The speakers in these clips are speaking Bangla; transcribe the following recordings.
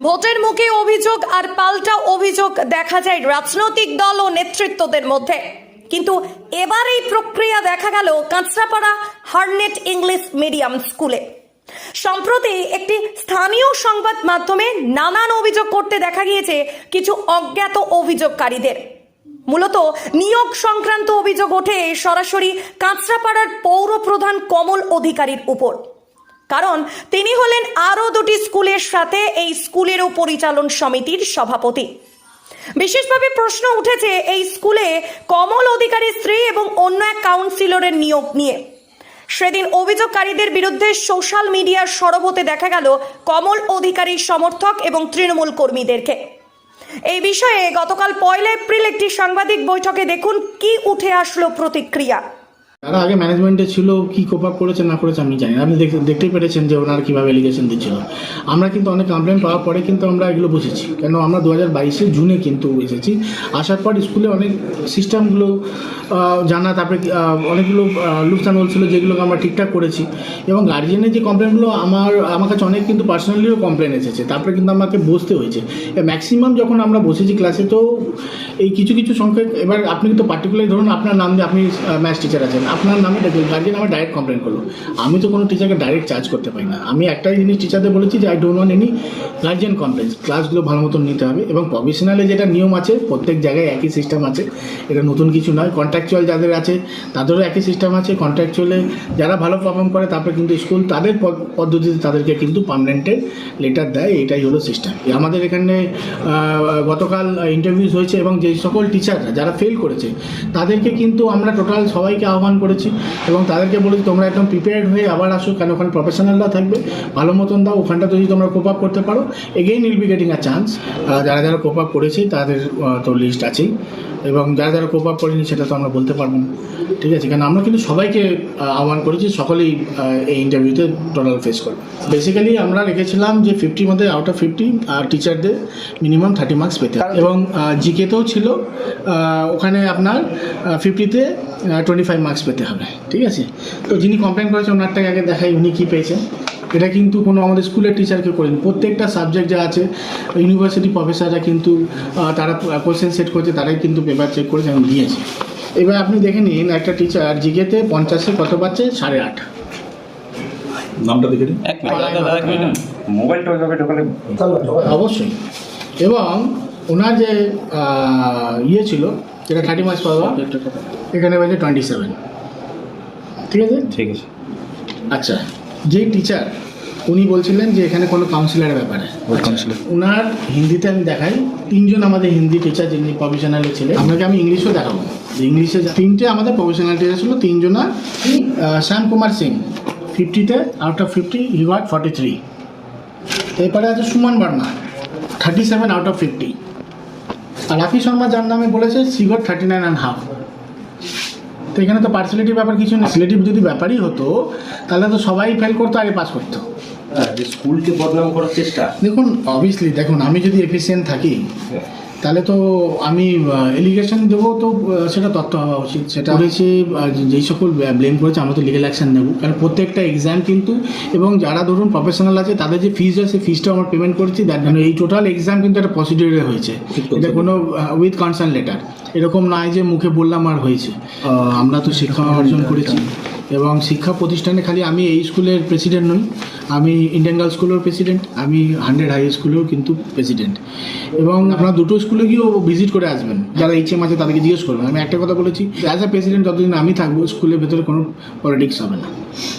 ভোটের মুখে অভিযোগ আর পাল্টা অভিযোগ দেখা যায় রাজনৈতিক দল ও নেতৃত্বদের মধ্যে। কিন্তু এবার এই প্রক্রিয়া দেখা গেল কাঁচরাপাড়া হার্নেট ইংলিশ মিডিয়াম স্কুলে। সম্প্রতি একটি স্থানীয় সংবাদ মাধ্যমে নানান অভিযোগ করতে দেখা গিয়েছে কিছু অজ্ঞাত অভিযোগকারীদের। মূলত নিয়োগ সংক্রান্ত অভিযোগ ওঠে সরাসরি কাঁচরাপাড়ার পৌর প্রধান কমল অধিকারীর উপর। কারণ তিনি হলেন আরও দুটি স্কুলের সাথে এই স্কুলেরও পরিচালন সমিতির সভাপতি। বিশেষভাবে প্রশ্ন উঠেছে এই স্কুলে কমল অধিকারীর স্ত্রী এবং অন্য এক কাউন্সিলরের নিয়োগ নিয়ে। সেদিন অভিযোগকারীদের বিরুদ্ধে সোশ্যাল মিডিয়ার সরব হতে দেখা গেল কমল অধিকারীর সমর্থক এবং তৃণমূল কর্মীদেরকে। এই বিষয়ে গতকাল পয়লা এপ্রিল একটি সাংবাদিক বৈঠকে দেখুন কি উঠে আসলো প্রতিক্রিয়া। তারা আগে ম্যানেজমেন্টে ছিল, কি কোপ আপ করেছে, না করেছে আমি জানি। আপনি দেখ- দেখতেই পেরেছেন যে ওনারা কীভাবে এলিগেশন দিচ্ছিল। আমরা কিন্তু অনেক কমপ্লেন পাওয়ার পরে কিন্তু আমরা এগুলো বুঝেছি। কেন আমরা দু হাজার বাইশে জুনে কিন্তু এসেছি। আসার পর স্কুলে অনেক সিস্টেমগুলো জানা, তারপরে অনেকগুলো লুকসান ছিল যেগুলোকে আমরা ঠিকঠাক করেছি। এবং গার্জিয়ানের যে কমপ্লেনগুলো আমার আমার কাছে অনেক কিন্তু পার্সোনালিও কমপ্লেন এসেছে। তারপরে কিন্তু আমাকে বসতে হয়েছে। ম্যাক্সিমাম যখন আমরা বসেছি ক্লাসে তো এই কিছু কিছু সংখ্যক, এবার আপনি কিন্তু পার্টিকুলার ধরুন আপনার নাম দিয়ে আপনি ম্যাথ টিচার আছেন। আপনার নামে গার্জেন আমার ডাইরেক্ট কমপ্লেন করল। আমি তো কোনো টিচারকে ডাইরেক্ট চার্জ করতে পারি না। আমি একটাই জিনিস টিচারদের বলেছি যে I don't want any guardian complain ক্লাসগুলো ভালো মতন নিতে হবে এবং প্রফেশনালে যেটা নিয়ম আছে, প্রত্যেক জায়গায় একই সিস্টেম আছে। এটা নতুন কিছু নয় কন্ট্রাকচুয়াল যাদের আছে, তাদেরও একই সিস্টেম আছে। কন্ট্রাকচুয়ালে যারা ভালো পারফর্ম করে, তারপরে কিন্তু স্কুল তাদের পদ- পদ্ধতিতে তাদেরকে কিন্তু পার্মানেন্টের লেটার দেয়। এটাই হলো সিস্টেম আমাদের এখানে গতকাল ইন্টারভিউজ হয়েছে এবং যে সকল টিচাররা যারা ফেল করেছে, তাদেরকে কিন্তু আমরা টোটাল সবাইকে আহ্বান করেছি এবং তাদেরকে বলেছি তোমরা একদম প্রিপেয়ার্ড হয়ে আবার আসো কেন ওখানে প্রফেশনালরা থাকবে? ভালো মতন দাও ওখানটা যদি তোমরা কোপ আপ করতে পারো। Again will be getting a chance যারা যারা কোপ আপ করেছে তাদের তো লিস্ট আছেই। এবং যারা যারা কোপ আপ করেনি সেটা তো আমরা বলতে পারব না। ঠিক আছে? কারণ আমরা কিন্তু সবাইকে আহ্বান করেছি সকলেই এই ইন্টারভিউতে টোটাল ফেস করবে। বেসিক্যালি আমরা রেখেছিলাম যে ফিফটির মধ্যে আউট অফ ফিফটি আর টিচারদের মিনিমাম থার্টি মার্কস পেতে এবং জিকেতেও ছিল ওখানে আপনার ফিফটিতে টোয়েন্টি ফাইভ মার্কস পেতে হবে ঠিক আছে? তো যিনি কমপ্লেন করেছেন ওনারটাকে আগে দেখাই উনি কী পেয়েছেন। এটা কিন্তু কোনো আমাদের স্কুলের টিচারকে করেন। প্রত্যেকটা সাবজেক্ট যা আছে ইউনিভার্সিটি প্রফেসররা কিন্তু তারা কোশ্চেন সেট করছে তারাই কিন্তু পেপার চেক করেছে এবং দিয়েছে। এবার আপনি দেখে নিন একটা টিচার জিকেতে পঞ্চাশে কত পাচ্ছে? সাড়ে আট। নামটা দেখে নিন। মোবাইলটা অবশ্যই। এবং ওনার যে ইয়ে ছিল যেটা থার্টি মার্কস পাওয়া এখানে বলছে টোয়েন্টি সেভেন ঠিক আছে? ঠিক আছে। আচ্ছা যেই টিচার উনি বলছিলেন যে এখানে কোনো কাউন্সিলারের ব্যাপারে। ওনার হিন্দিতে আমি দেখাই। তিনজন আমাদের হিন্দি টিচার যিনি প্রফেশনালে ছিলেন আপনাকে আমি ইংলিশও দেখাবো। যে ইংলিশে তিনটে আমাদের প্রফেশনাল টিচার ছিল তিনজনা Shyam Kumar Singh. ফিফটিতে out of fifty he got forty three এরপরে আছে Suman Barma thirty seven out of fifty আর রাফি শর্মা যার নামে বলেছে she got thirty nine and half এখানে তো পার্সিলিটি ব্যাপার কিছু নেই। পার্সিলিটি যদি ব্যাপারই হতো তাহলে তো সবাই ফেল করতো আগে পাস করতো। যে স্কুলকে বদনাম করার চেষ্টা। দেখুন অবভিয়াসলি দেখুন আমি যদি এফিসিয়েন্ট থাকি তাহলে তো আমি এলিগেশন দেবো তো সেটা তথ্য হওয়া উচিত। সেটা হয়েছে যেই সকল ব্লেম করেছে আমরা তো লিগেল অ্যাকশন নেব। কারণ প্রত্যেকটা এক্সাম কিন্তু এবং যারা ধরুন প্রফেশনাল আছে তাদের যে ফিজ আছে ফিজটাও আমরা পেমেন্ট করেছি। দ্যাট এই টোটাল এক্সাম কিন্তু একটা প্রসিডিউরে হয়েছে। এটা কোনো উইথ কনসার্ন লেটার এরকম নয় যে মুখে বললাম আর হয়েছে। আমরা তো শিক্ষা অর্জন করেছি। এবং শিক্ষা প্রতিষ্ঠানে খালি আমি এই স্কুলের প্রেসিডেন্ট নই আমি ইন্ডিয়ান গার্লস স্কুলের প্রেসিডেন্ট আমি হান্ড্রেড হাই স্কুলেও কিন্তু প্রেসিডেন্ট এবং আপনারা দুটো স্কুলে গিয়েও ভিজিট করে আসবেন। যারা এইচএম আছে তাদেরকে জিজ্ঞেস করবেন। আমি একটা কথা বলেছি অ্যাজ এ প্রেসিডেন্ট যতদিন আমি থাকব স্কুলের ভেতরে কোনো পলিটিক্স হবে না।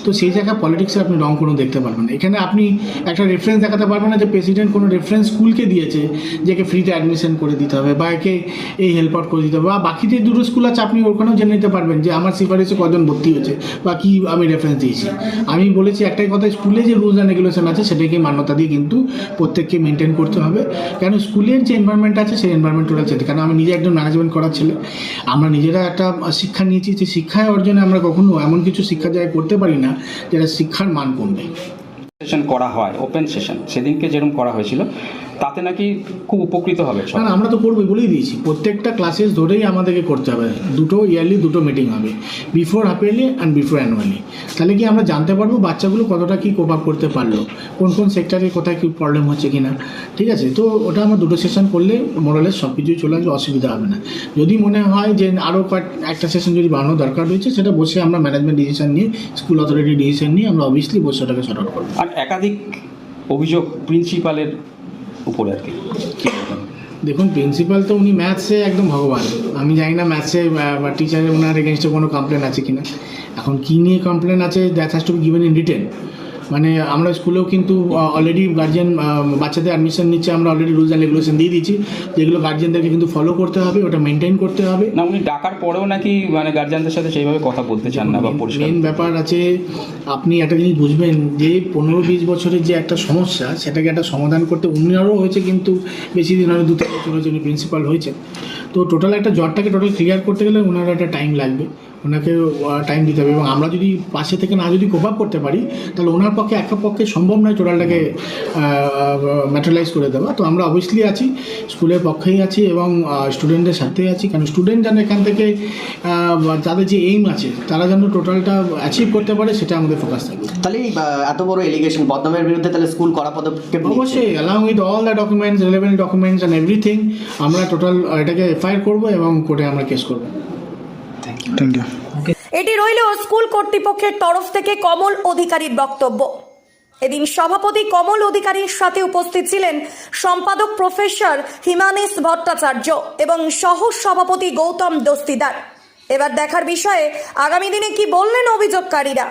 তো সেই জায়গায় পলিটিক্সে আপনি রং কোনো দেখতে পারবেন না। এখানে আপনি একটা রেফারেন্স দেখাতে পারবেন না যে প্রেসিডেন্ট কোনো রেফারেন্স স্কুলকে দিয়েছে, যে একে ফ্রিতে অ্যাডমিশন করে দিতে হবে, বা একে এই হেল্প আউট করে দিতে হবে, বা বাকি যে দুটো স্কুল আছে আপনি ওখানেও জেনে নিতে পারবেন যে আমার সিফারিশে কজন ভর্তি হয়েছে, বা কী আমি রেফারেন্স দিয়েছি। আমি বলেছি একটাই কথা স্কুলে যে রুলস অ্যান্ড রেগুলেশন আছে, সেটাকে মান্যতা দিয়ে কিন্তু প্রত্যেককে মেনটেন করতে হবে। কেন? স্কুলের যে এনভায়রনমেন্ট আছে, সেই এনভায়রনমেন্ট ওরা চেতে কারণ আমি নিজে একজন ম্যানেজমেন্ট করার ছেলে। আমরা নিজেরা একটা শিক্ষা নিয়েছি, যে শিক্ষায় অর্জনে আমরা কখনো এমন কিছু শিক্ষা জায়গায় করতে পারি না, যেটা শিক্ষার মান কমবে। সেশন করা হয় ওপেন সেশন সেদিনকে যেরকম করা হয়েছিল তাতে নাকি খুব উপকৃত হবে না আমরা তো করবোই বলেই দিয়েছি। প্রত্যেকটা ক্লাসেস ধরেই আমাদেরকে করতে হবে। দুটো ইয়ারলি দুটো মিটিং হবে। Before half yearly and before annually তাহলে কি আমরা জানতে পারব বাচ্চাগুলো কতটা কী কোপ আপ করতে পারল? কোন কোন সেক্টরে কোথায় কী প্রবলেম হচ্ছে কি না ঠিক আছে? তো ওটা আমরা দুটো সেশন করলে মোরালের সব কিছুই চলে আসবে অসুবিধা হবে না। যদি মনে হয় যে আরও কয়েক একটা সেশন যদি বাড়ানো দরকার রয়েছে সেটা বসে আমরা ম্যানেজমেন্ট ডিসিশন নিয়ে স্কুল অথরিটি ডিসিশন নিয়ে আমরা অবভিয়াসলি বসে ওটাকে সর্ট আউট করব। আর একাধিক অভিযোগ প্রিন্সিপালের উপরে আর কি। দেখুন প্রিন্সিপাল তো উনি ম্যাথসে একদম ভগবান। আমি জানি না ম্যাথসে বা টিচারের ওনার এগেনস্টে কোনো কমপ্লেন আছে কিনা। এখন কী নিয়ে কমপ্লেন আছে that has to be given in written মানে আমরা স্কুলেও কিন্তু অলরেডি গার্জিয়ান বাচ্চাদের অ্যাডমিশন নিচ্ছে আমরা অলরেডি রুলস অ্যান্ড রেগুলেশন দিয়ে দিচ্ছি যেগুলো গার্জিয়ানদেরকে কিন্তু ফলো করতে হবে ওটা মেনটেন করতে হবে। না উনি ডাকার পরেও নাকি মানে গার্জিয়ানদের সাথে সেইভাবে কথা বলতে চান না বা মেন ব্যাপার আছে আপনি একটা জিনিস বুঝবেন যে পনেরো বিশ বছরের যে একটা সমস্যা সেটাকে একটা সমাধান করতে উনিরও হয়েছে কিন্তু বেশি দিন হয়তো দু তিন বছর হয়েছে উনি প্রিন্সিপাল হয়েছে তো টোটাল একটা জ্বরটাকে টোটাল ক্লিয়ার করতে গেলে ওনার একটা টাইম লাগবে। ওনাকে টাইম দিতে হবে। এবং আমরা যদি পাশে থেকে না যদি কোপ আপ করতে পারি তাহলে ওনার পক্ষে একা পক্ষে সম্ভব নয় টোটালটাকে ম্যাটারালাইজ করে দেওয়া। তো আমরা অবভিয়াসলি আছি স্কুলের পক্ষেই আছি এবং স্টুডেন্টদের সাথেই আছি। কারণ স্টুডেন্ট যেন এখান থেকে তাদের যে এইম আছে তারা যেন টোটালটা অ্যাচিভ করতে পারে সেটা আমাদের ফোকাস থাকবে। তাহলে এত বড় এলিগেশন বদনামের বিরুদ্ধে তাহলে স্কুল করা পদক্ষেপ অবশ্যই along with all the documents relevant documents and everything আমরা টোটাল এটাকে এফআইআর করব এবং কোর্টে আমরা কেস করব। থ্যাংক ইউ এটি রইল স্কুল কর্তৃপক্ষের তরফ থেকে কমল অধিকারীর বক্তব্য। এদিন সভাপতি কমল অধিকারীর সাথে উপস্থিত ছিলেন সম্পাদক প্রফেসর হিমানিস ভট্টাচার্য এবং সহ সভাপতি গৌতম দস্তিদার। এবার দেখার বিষয়ে আগামী দিনে কি বললেন অভিযোগকারীরা?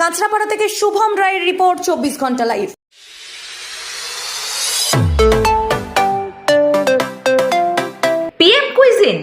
কাঁচরাপাড়া থেকে শুভম রায়ের রিপোর্ট চব্বিশ ঘণ্টা live. PM Cuisine,